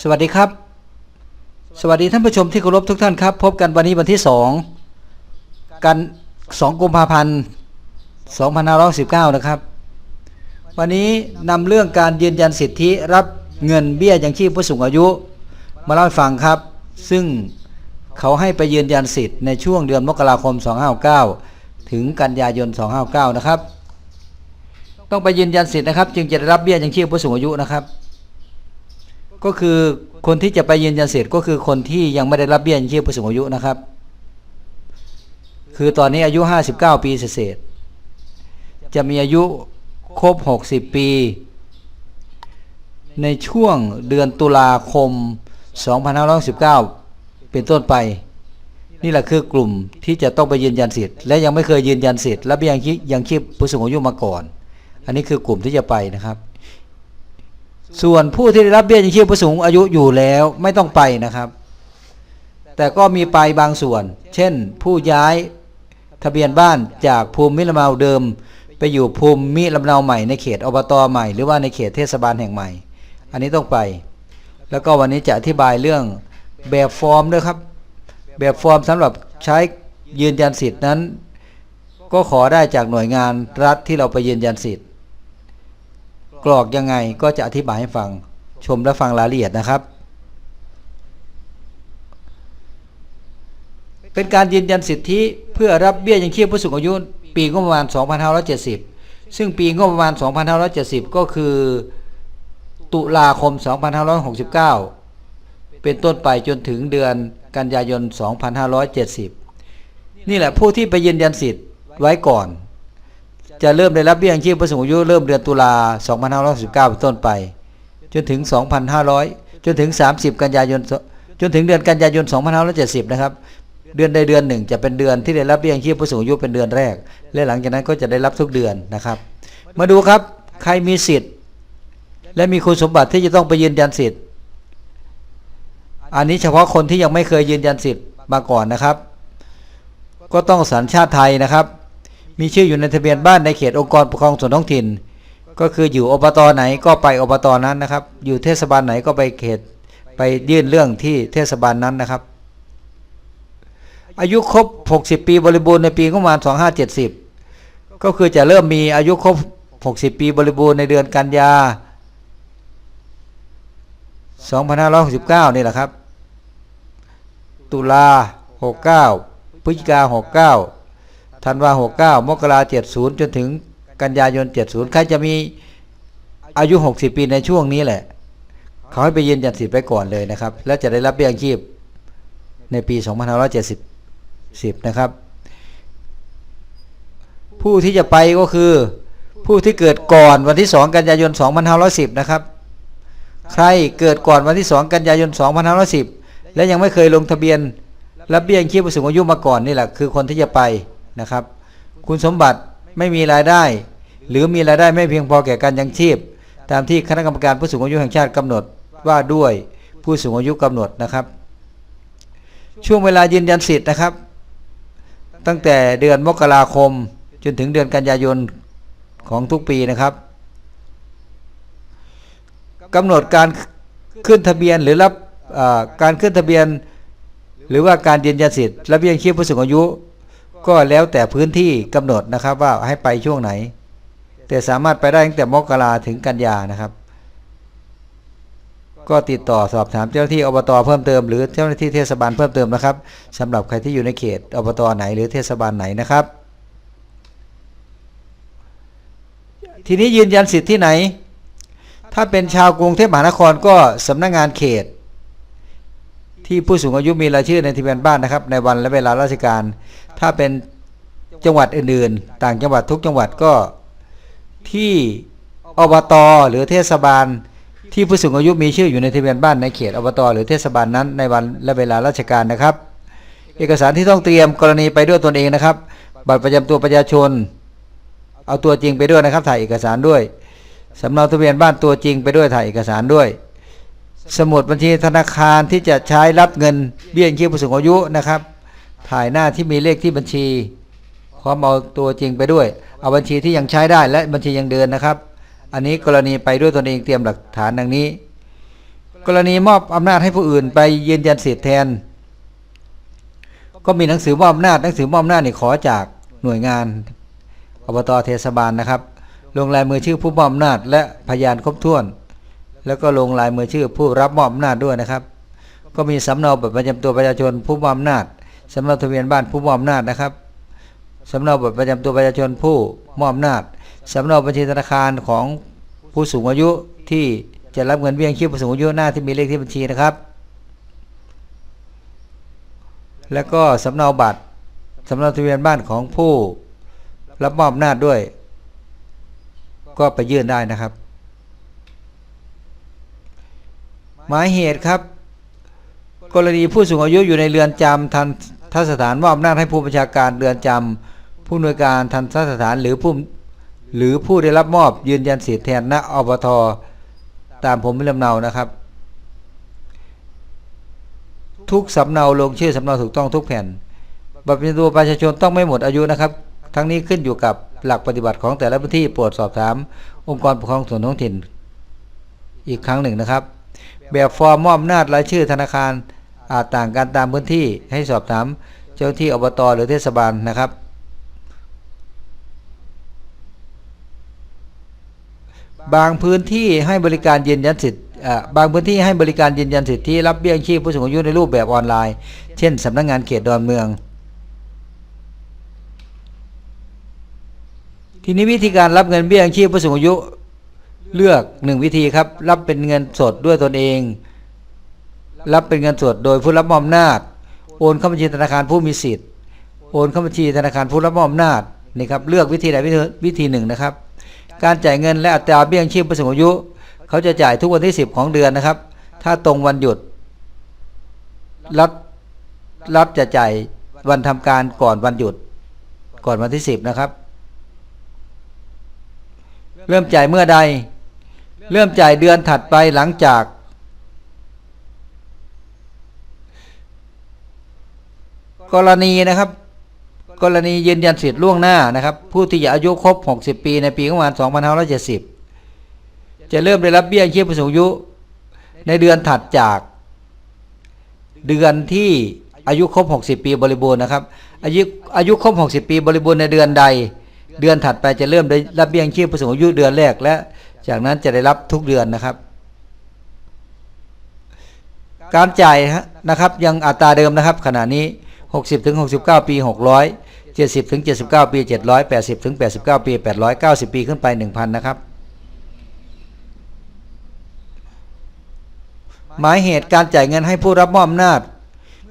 สวัสดีครับ สวัสดีท่านผู้ชมที่เคารพทุกท่านครับ พบกันวันนี้วันที่2กัน2กุมภาพันธ์2519นะครับ วันนี้นำเรื่องการยืนยันสิทธิรับเงินเบี้ยยังชีพผู้สูงอายุ มาเล่าให้ฟังครับ ซึ่งเขาให้ไปยืนยันสิทธิ์ในช่วงเดือนมกราคม 2569 ถึงกันยายน 259นะครับ ต้องไปยืนยันสิทธิ์นะครับ จึงจะได้รับเบี้ยยังชีพผู้สูงอายุนะครับ ก็คือคนที่จะไปยืนยันสิทธิ์ก็คือคนที่ยังไม่ได้รับเบี้ยยังชีพผู้สูงอายุนะครับ คือตอนนี้อายุ 59 ปีเศษจะมีอายุครบ 60 ปี ในช่วงเดือนตุลาคม 2519 เป็นต้นไป นี่แหละคือกลุ่มที่จะต้องไปยืนยันสิทธิ์และยังไม่เคยยืนยันสิทธิ์รับเบี้ยยังชีพยังชีพผู้สูงอายุมาก่อน อันนี้คือกลุ่มที่จะไปนะครับ ส่วนผู้ที่ได้รับเบี้ยยังชีพผู้สูงอายุอยู่แล้วไม่ต้องไปนะครับ แต่ก็มีไปบางส่วน เช่น ผู้ย้ายทะเบียนบ้านจากภูมิลำเนาเดิม ไปอยู่ภูมิลำเนาใหม่ในเขตอบตใหม่ หรือว่าในเขตเทศบาลแห่งใหม่ อันนี้ต้องไป แล้วก็วันนี้จะอธิบายเรื่องแบบฟอร์มด้วยครับ แบบฟอร์มสำหรับใช้ยืนยันสิทธินั้น ก็ขอได้จากหน่วยงานรัฐที่เราไปยืนยันสิทธิ์ กรอกยังไงก็จะอธิบายให้ฟังชมและฟังรายละเอียดนะครับ เป็นการยืนยันสิทธิเพื่อรับเบี้ยยังชีพผู้สูงอายุ ปีงบประมาณ 2570 ซึ่งปีงบประมาณ 2570 ก็คือ ตุลาคม 2569 เป็นต้นไปจนถึงเดือนกันยายน 2570 นี่แหละผู้ที่ไปยืนยันสิทธิ์ไว้ก่อน จะเริ่มได้รับเบี้ยยังชีพผู้สูงอายุเริ่มเดือนตุลา2569เป็นต้นไป จนถึง 2,500 จนถึง 30 กันยายน จนถึงเดือนกันยายน 2570 นะครับ เดือนใดเดือนหนึ่งจะเป็นเดือนที่ได้รับเบี้ยยังชีพผู้สูงอายุเป็นเดือนแรก และหลังจากนั้นก็จะได้รับทุกเดือนนะครับ มาดูครับใครมีสิทธิ์ และมีคุณสมบัติที่จะต้องไปยืนยันสิทธิ์ อันนี้เฉพาะคนที่ยังไม่เคยยืนยันสิทธิ์มาก่อนนะครับ ก็ต้องสัญชาติไทยนะครับ มีชื่ออยู่ในทะเบียนบ้านในเขตองค์กรปกครองส่วนท้องถิ่น ก็คืออยู่อบตไหนก็ไปอบตนั้นนะครับ อยู่เทศบาลไหนก็ไปเขตไปยื่นเรื่องที่เทศบาลนั้นนะครับ อายุครบ 60 ปีบริบูรณ์ในปีงบประมาณ 2570 ก็คือจะเริ่มมีอายุครบ 60 ปีบริบูรณ์ในเดือนกันยา 2569 นี่แหละครับ ตุลา 69 พฤศจิกา 69 ธันวา69มกรา70จนถึงกันยายน70ใครจะมีอายุ60ปีในช่วงนี้แหละ เขาให้ไปยืนยันสิทธิ์ไปก่อนเลยนะครับ แล้วจะได้รับเบี้ยยังชีพในปี2570นห้าร้อยเจ็ดสิบสิบนะครับ ผู้ที่จะไปก็คือผู้ที่เกิดก่อนวันที่2กันยายน2510นห้าร้อยสิบนะครับ ใครเกิดก่อนวันที่2กันยายน2510และยังไม่เคยลงทะเบียนรับเบี้ยยังชีพผู้สูงอายุมาก่อนนี่แหละคือคนที่จะไป นะครับ คุณสมบัติไม่มีรายได้ หรือมีรายได้ไม่เพียงพอแก่การยังชีพ ตามที่คณะกรรมการผู้สูงอายุแห่งชาติกำหนดว่าด้วยผู้สูงอายุกำหนดนะครับ ช่วงเวลายืนยันสิทธิ์นะครับ ตั้งแต่เดือนมกราคมจนถึงเดือนกันยายนของทุกปีนะครับกำหนดการขึ้นทะเบียนหรือรับการขึ้นทะเบียน หรือว่าการยืนยันสิทธิ์รับเบี้ยยังชีพผู้สูงอายุ ก็แล้วแต่พื้นที่กำหนดนะครับว่าให้ไปช่วงไหน แต่สามารถไปได้ตั้งแต่มกราถึงกันยานะครับ ก็ติดต่อสอบถามเจ้าหน้าที่อบตเพิ่มเติมหรือเจ้าหน้าที่เทศบาลเพิ่มเติมนะครับสำหรับใครที่อยู่ในเขตอบตไหนหรือเทศบาลไหนนะครับ ทีนี้ยืนยันสิทธิ์ที่ไหน ถ้าเป็นชาวกรุงเทพมหานครก็สำนักงานเขต ที่ผู้สูงอายุมีรายชื่อในทะเบียนบ้านนะครับ ในวันและเวลาราชการ ถ้าเป็นจังหวัดอื่นๆ ต่างจังหวัดทุกจังหวัดก็ที่อบตหรือเทศบาล ที่ผู้สูงอายุมีชื่ออยู่ในทะเบียนบ้านในเขตอบตหรือเทศบาลนั้นในวันและเวลาราชการนะครับ เอกสารที่ต้องเตรียมกรณีไปด้วยตนเองนะครับ บัตรประจำตัวประชาชน เอาตัวจริงไปด้วยนะครับถ่ายเอกสารด้วยสำเนาทะเบียนบ้านตัวจริงไปด้วยถ่ายเอกสารด้วย สมุดบัญชีธนาคารที่จะใช้รับเงินเบี้ยยังชีพผู้สูงอายุนะครับ ถ่ายหน้าที่มีเลขที่บัญชี พร้อมเอาตัวจริงไปด้วย เอาบัญชีที่ยังใช้ได้และบัญชียังเดินนะครับ อันนี้กรณีไปด้วยตนเองเตรียมหลักฐานดังนี้กกรณีมอบอำนาจให้ผู้อื่นไปยืนยันสิทธิแทน ก็มีหนังสือมอบอำนาจหนังสือมอบอำนาจนี่ขอจากหน่วยงานอบตเทศบาลนะครับ ลงลายมือชื่อผู้มอบอำนาจและพยานครบถ้วน แล้วก็ลงลายมือชื่อผู้รับมอบอำนาจด้วยนะครับ ก็มีสำเนาบัตรประจำตัวประชาชนผู้มอบอำนาจสำเนาทะเบียนบ้านผู้มอบอำนาจนะครับสำเนาบัตรประจำตัวประชาชนผู้มอบอำนาจสำเนาบัญชีธนาคารของผู้สูงอายุที่จะรับเงินเบี้ยงชีพผู้สูงอายุหน้าที่มีเลขที่บัญชีนะครับ แล้วก็สำเนาบัตรสำเนาทะเบียนบ้านของผู้รับมอบอำนาจด้วย ก็ไปยื่นได้นะครับ หมายเหตุครับ กรณีผู้สูงอายุอยู่ในเรือนจำทันทสถานมอบอำนาจให้ผู้บัญชาการเรือนจำผู้อำนวยการทันทสถานหรือผู้หรือผู้ได้รับมอบยืนยันสิทธิแทนณอบทตามผมไม่ลำเนานะครับ ทุกสำเนาลงชื่อสำเนาถูกต้องทุกแผ่นบัตรประจำตัวประชาชนต้องไม่หมดอายุนะครับ ทั้งนี้ขึ้นอยู่กับหลักปฏิบัติของแต่ละพื้นที่โปรดสอบถาม องค์กรปกครองส่วนท้องถิ่น อีกครั้งหนึ่งนะครับ แบบฟอร์มมอบอำนาจรายชื่อธนาคารอาจต่างกันตามพื้นที่ให้สอบถามเจ้าที่อบตหรือเทศบาลนะครับ บางพื้นที่ให้บริการยืนยันสิทธิ์บางพื้นที่ให้บริการยืนยันสิทธิรับเบี้ยชีพผู้สูงอายุในรูปแบบออนไลน์ เช่นสำนักงานเขตดอนเมือง ทีนี้วิธีการรับเงินเบี้ยชีพผู้สูงอายุ เลือกหนึ่งวิธีครับ รับเป็นเงินสดด้วยตนเอง รับเป็นเงินสดโดยผู้รับมอบอำนาจ โอนเข้าบัญชีธนาคารผู้มีสิทธิ์ โอนเข้าบัญชีธนาคารผู้รับมอบอำนาจนี่ครับเลือกวิธีใดวิธีวิธีหนึ่งนะครับ การจ่ายเงินและอัตราเบี้ยชีพผู้สูงอายุ เขาจะจ่ายทุกวันที่ 10 ของเดือนนะครับ ถ้าตรงวันหยุด รัฐรัฐจะจ่ายวันทำการก่อนวันหยุด ก่อนวันที่ 10 นะครับ เริ่มจ่ายเมื่อใด เริ่มจ่ายเดือนถัดไปหลังจาก กรณีนะครับ กรณียืนยันสิทธิ์ล่วงหน้านะครับ ผู้ที่อายุครบ 60 ปีในปีประมาณ2570 จะเริ่มได้รับเบี้ยยังชีพผู้สูงอายุ ในเดือนถัดจาก เดือนที่อายุครบ 60 ปีบริบูรณ์นะครับ อายุอายุครบ 60 ปีบริบูรณ์ในเดือนใด เดือนถัดไปจะเริ่มได้รับเบี้ยยังชีพผู้สูงอายุเดือนแรกและ จากนั้นจะได้รับทุกเดือนนะครับ การจ่ายนะครับยังอัตราเดิมนะครับ ขณะนี้ 60ถึง69 ปี 600 70ถึง79 ปี 700 80ถึง89 ปี 800 90 ปีขึ้นไป 1,000 นะครับ หมายเหตุการจ่ายเงินให้ผู้รับมอบอำนาจ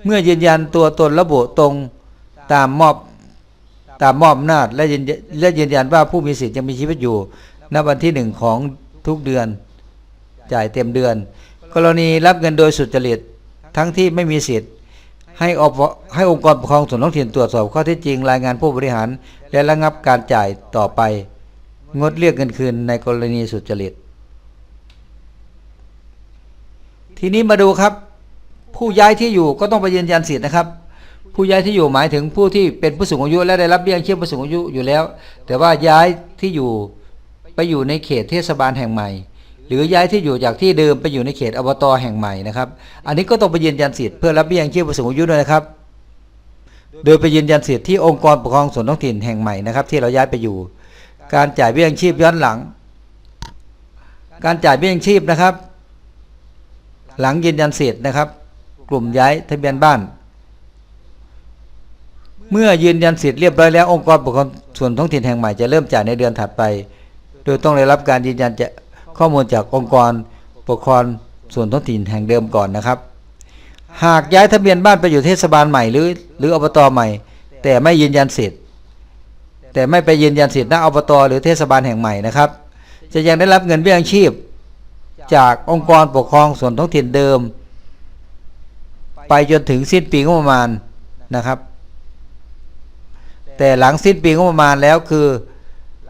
เมื่อยืนยันตัวตนระบุตรงตามมอบตามมอบอำนาจและยืนและยืนยันว่าผู้มีสิทธิ์ยังมีชีวิตอยู่ ณวันที่หนึ่งของทุกเดือน จ่ายเต็มเดือน กรณีรับเงินโดยสุจริตทั้งที่ไม่มีสิทธิ์ ให้อบให้องค์กรปกครองส่วนท้องถิ่นตรวจสอบข้อเท็จจริงรายงานผู้บริหาร และระงับการจ่ายต่อไป งดเรียกเงินคืนในกรณีสุจริต ทีนี้มาดูครับ ผู้ย้ายที่อยู่ก็ต้องไปยืนยันสิทธิ์นะครับผู้ย้ายที่อยู่หมายถึงผู้ที่เป็นผู้สูงอายุและได้รับเบี้ยยังชีพผู้สูงอายุอยู่แล้ว แต่ว่าย้ายที่อยู่ ไปอยู่ในเขตเทศบาลแห่งใหม่ หรือย้ายที่อยู่จากที่เดิมไปอยู่ในเขตอบตแห่งใหม่นะครับ อันนี้ก็ต้องไปยืนยันสิทธิ์เพื่อรับเบี้ยยังชีพผู้สูงอายุด้วยนะครับ โดยไปยืนยันสิทธิ์ที่องค์กรปกครองส่วนท้องถิ่นแห่งใหม่นะครับ ที่เราย้ายไปอยู่ การจ่ายเบี้ยยังชีพย้อนหลัง การจ่ายเบี้ยยังชีพนะครับ หลังยืนยันสิทธิ์นะครับ กลุ่มย้ายทะเบียนบ้านเมื่อยืนยันสิทธิ์เรียบร้อยแล้วองค์กรปกครองส่วนท้องถิ่นแห่งใหม่จะเริ่มจ่ายในเดือนถัดไป โดยต้องได้รับการยืนยันจะข้อมูลจากองค์กรปกครองส่วนท้องถิ่นแห่งเดิมก่อนนะครับ หากย้ายทะเบียนบ้านไปอยู่เทศบาลใหม่หรือหรืออบตใหม่ แต่ไม่ยืนยันสิทธิ์แต่ไม่ไปยืนยันสิทธิ์ณอบตหรือเทศบาลแห่งใหม่นะครับ จะยังได้รับเงินเบี้ยยังชีพ จากองค์กรปกครองส่วนท้องถิ่นเดิม ไปจนถึงสิ้นปีงบประมาณนะครับ แต่หลังสิ้นปีงบประมาณแล้วคือ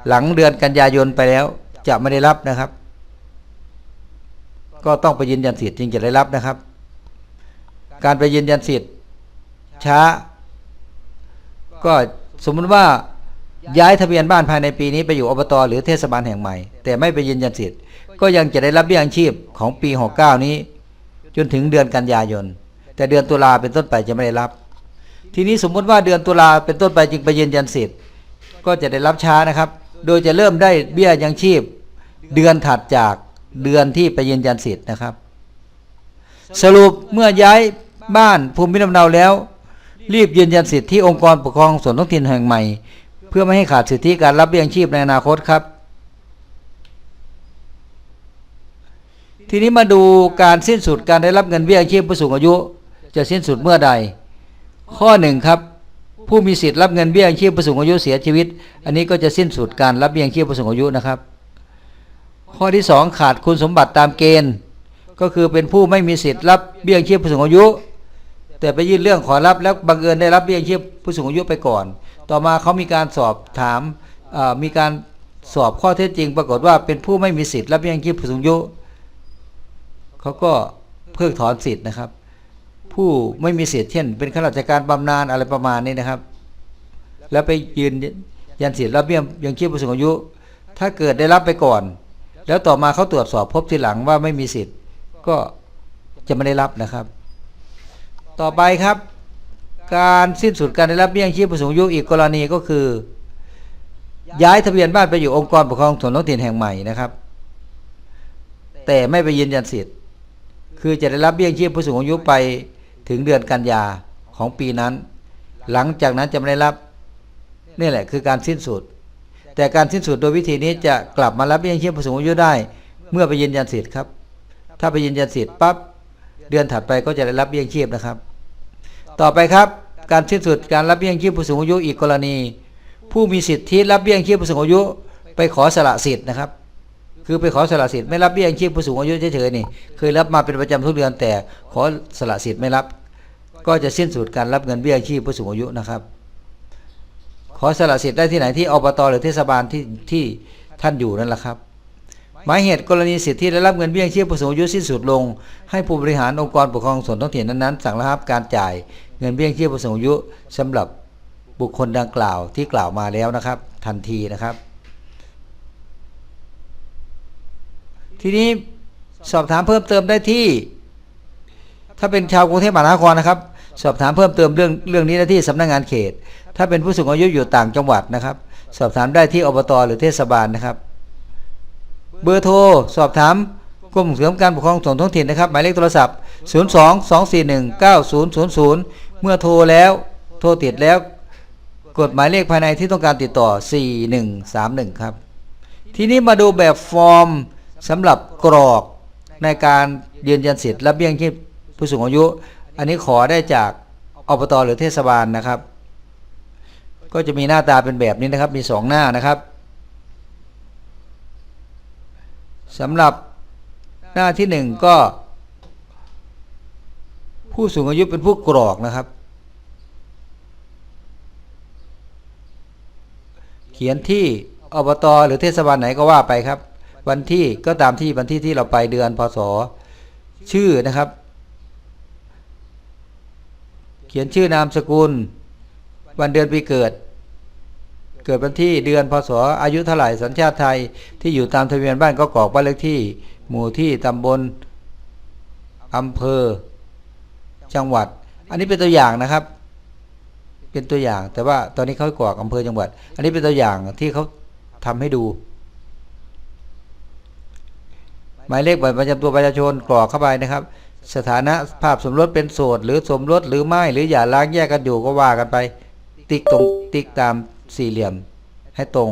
หลังเดือนกันยายนไปแล้ว จะไม่ได้รับนะครับ ก็ต้องไปยืนยันสิทธิ์จึงจะได้รับนะครับ การไปยืนยันสิทธิ์ช้า ก็สมมุติว่าย้ายทะเบียนบ้านภายในปีนี้ไปอยู่อบตหรือเทศบาลแห่งใหม่ แต่ไม่ไปยืนยันสิทธิ์ก็ยังจะได้รับเบี้ยยังชีพของปี 69 นี้ จนถึงเดือนกันยายน แต่เดือนตุลาเป็นต้นไปจะไม่ได้รับ ทีนี้สมมติว่าเดือนตุลาเป็นต้นไปจึงไปยืนยันสิทธิ์ก็จะได้รับช้านะครับ โดยจะเริ่มได้เบี้ยยังชีพ เดือนถัดจากเดือนที่ไปยืนยันสิทธิ์นะครับ สรุปเมื่อย้ายบ้านภูมิลำเนาแล้ว รีบยืนยันสิทธิ์ที่องค์กรปกครองส่วนท้องถิ่นแห่งใหม่ เพื่อไม่ให้ขาดสิทธิการรับเบี้ยยังชีพในอนาคตครับ ทีนี้มาดูการสิ้นสุดการได้รับเงินเบี้ยยังชีพผู้สูงอายุ จะสิ้นสุดเมื่อใด ข้อหนึ่งครับ ผู้มีสิทธิ์รับเงินเบี้ยยังชีพผู้สูงอายุเสียชีวิต อันนี้ก็จะสิ้นสุดการรับเบี้ยยังชีพผู้สูงอายุนะครับ ข้อที่สองขาดคุณสมบัติตามเกณฑ์ ก็คือเป็นผู้ไม่มีสิทธิ์รับเบี้ยยังชีพผู้สูงอายุ แต่ไปยื่นเรื่องขอรับแล้วบังเอิญได้รับเบี้ยยังชีพผู้สูงอายุไปก่อน ต่อมาเขามีการสอบถามมีการสอบข้อเท็จจริง ปรากฏว่าเป็นผู้ไม่มีสิทธิ์รับเบี้ยยังชีพผู้สูงอายุเขาก็เพิกถอนสิทธิ์นะครับ ผู้ไม่มีสิทธิ์เช่น เป็นข้าราชการบำนาญอะไรประมาณนี้นะครับ แล้วไปยืนยันสิทธิ์รับเบี้ยยังชีพผู้สูงอายุ ถ้าเกิดได้รับไปก่อน แล้วต่อมาเขาตรวจสอบพบทีหลังว่าไม่มีสิทธิ์ก็จะไม่ได้รับนะครับ ต่อไปครับ การสิ้นสุดการได้รับเบี้ยยังชีพผู้สูงอายุอีกกรณีก็คือ ย้ายทะเบียนบ้านไปอยู่องค์กรปกครองส่วนท้องถิ่นแห่งใหม่นะครับ แต่ไม่ไปยืนยันสิทธิ์ คือจะได้รับเบี้ยยังชีพผู้สูงอายุไป ถึงเดือนกันยาของปีนั้น หลังจากนั้นจะไม่ได้รับนี่แหละคือการสิ้นสุด แต่การสิ้นสุดโดยวิธีนี้จะกลับมารับเบี้ยยังชีพผู้สูงอายุได้ เมื่อไปยืนยันสิทธิ์ครับ ถ้าไปยืนยันสิทธิ์ปั๊บเดือนถัดไปก็จะได้รับเบี้ยยังชีพนะครับ ต่อไปครับการสิ้นสุดการรับเบี้ยยังชีพผู้สูงอายุอีกกรณี ผู้มีสิทธิรับเบี้ยยังชีพผู้สูงอายุ ไปขอสละสิทธิ์นะครับ คือไปขอสละสิทธิ์ไม่รับเบี้ยยังชีพผู้สูงอายุเฉยๆนี่เคยรับมาเป็นประจำทุกเดือนแต่ขอสละสิทธิ์ไม่รับ ก็จะสิ้นสุดการรับเงินเบี้ยยังชีพผู้สูงอายุนะครับ ขอสละสิทธิ์ได้ที่ไหนที่อบตหรือเทศบาลที่ที่ท่านอยู่นั่นแหละครับหมายเหตุกรณีสิทธิได้รับเงินเบี้ยยังชีพผู้สูงอายุสิ้นสุดลง ให้ผู้บริหารองค์กรปกครองส่วนท้องถิ่นนั้นๆสั่งระงับการจ่ายเงินเบี้ยยังชีพผู้สูงอายุสำหรับบุคคลดังกล่าวที่กล่าวมาแล้วนะครับ ทันทีนะครับ ทีนี้สอบถามเพิ่มเติมได้ที่ ถ้าเป็นชาวกรุงเทพมหานครนะครับ สอบถามเพิ่มเติมเรื่องเรื่องนี้ได้ที่สำนักงานเขต ถ้าเป็นผู้สูงอายุอยู่ต่างจังหวัดนะครับ สอบถามได้ที่อบตหรือเทศบาลนะครับ เบอร์โทรสอบถามกรมส่งเสริมการปกครองส่วนท้องถิ่นนะครับ หมายเลขโทรศัพท์ 0 2 2 4 1 9 0 0 0 เมื่อโทรแล้วโทรติดแล้ว กดหมายเลขภายในที่ต้องการติดต่อ 4131 ครับ ทีนี้มาดูแบบฟอร์ม สำหรับกรอกในการยืนยันสิทธิ์และเบี้ยงชีพผู้สูงอายุ อันนี้ขอได้จากอบตหรือเทศบาลนะครับ ก็จะมีหน้าตาเป็นแบบนี้นะครับ มีสองหน้านะครับสำหรับหน้าที่หนึ่งก็ ผู้สูงอายุเป็นผู้กรอกนะครับ เขียนที่อบตหรือเทศบาลไหนก็ว่าไปครับ วันที่ก็ตามที่วันที่ที่เราไปเดือนพศชื่อนะครับ เขียนชื่อนามสกุล วันเดือนปีเกิด เกิดวันที่เดือนพศอายุเท่าไหร่สัญชาติไทยที่อยู่ตามทะเบียนบ้านก็กรอกบ้านเลขที่ หมู่ที่ตำบลอำเภอ จังหวัด อันนี้เป็นตัวอย่างนะครับ เป็นตัวอย่างแต่ว่าตอนนี้เขากรอกอำเภอจังหวัด อันนี้เป็นตัวอย่างที่เขาทำให้ดู หมายเลขบัตรประจำตัวประชาชนกรอกเข้าไปนะครับ สถานะภาพสมรสเป็นโสดหรือสมรสหรือไม่หรืออย่าล้างแยกกันอยู่ก็ว่ากันไป ติ๊กตรงติ๊กตามสี่เหลี่ยม ให้ตรง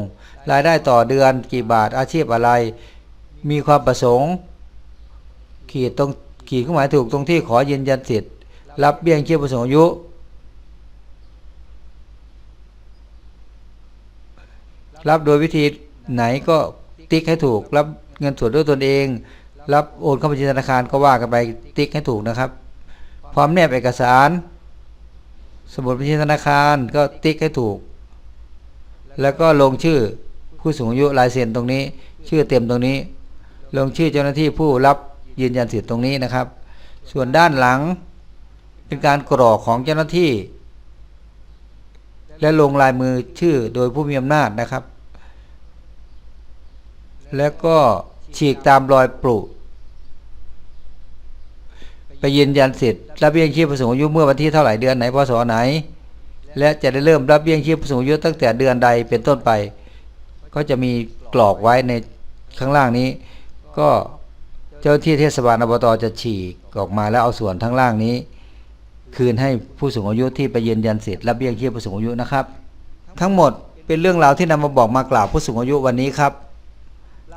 รายได้ต่อเดือนกี่บาทอาชีพอะไร มีความประสงค์ ขีดตรงขีดเครื่อหมายถูกตรงที่ขอยืนยันสิทธิ์รับเบี้ยยังชีพผู้สูงอายุรับโดยวิธีไหนก็ติ๊กให้ถูกรับ เงินส่วนด้วยตนเอง รับโอนเข้าบัญชีธนาคารก็ว่ากันไปติ๊กให้ถูกนะครับ พร้อมแนบเอกสาร สมุดบัญชีธนาคารก็ติ๊กให้ถูก แล้วก็ลงชื่อผู้สูงอายุลายเซ็นตรงนี้ ชื่อเต็มตรงนี้ ลงชื่อเจ้าหน้าที่ผู้รับยืนยันสิทธิ์ตรงนี้นะครับ ส่วนด้านหลังเป็นการกรอกของเจ้าหน้าที่ และลงลายมือชื่อโดยผู้มีอำนาจนะครับ แล้วก็ ฉีกตามรอยปลุไปยืนยันสิทธิ์รับเบี้ยชีพผู้สูงอายุเมื่อวันที่เท่าไหร่เดือนไหนพศไหน และจะได้เริ่มรับเบี้ยชีพผู้สูงอายุตั้งแต่เดือนใดเป็นต้นไป ก็จะมีกรอกไว้ในข้างล่างนี้ ก็เจ้าที่เทศบาลอบตจะฉีกออกมาแล้วเอาส่วนทั้งล่างนี้ คืนให้ผู้สูงอายุที่ไปยืนยันสิทธิ์รับเบี้ยชีพผู้สูงอายุนะครับ ทั้งหมดเป็นเรื่องราวที่นำมาบอกมากล่าวผู้สูงอายุวันนี้ครับ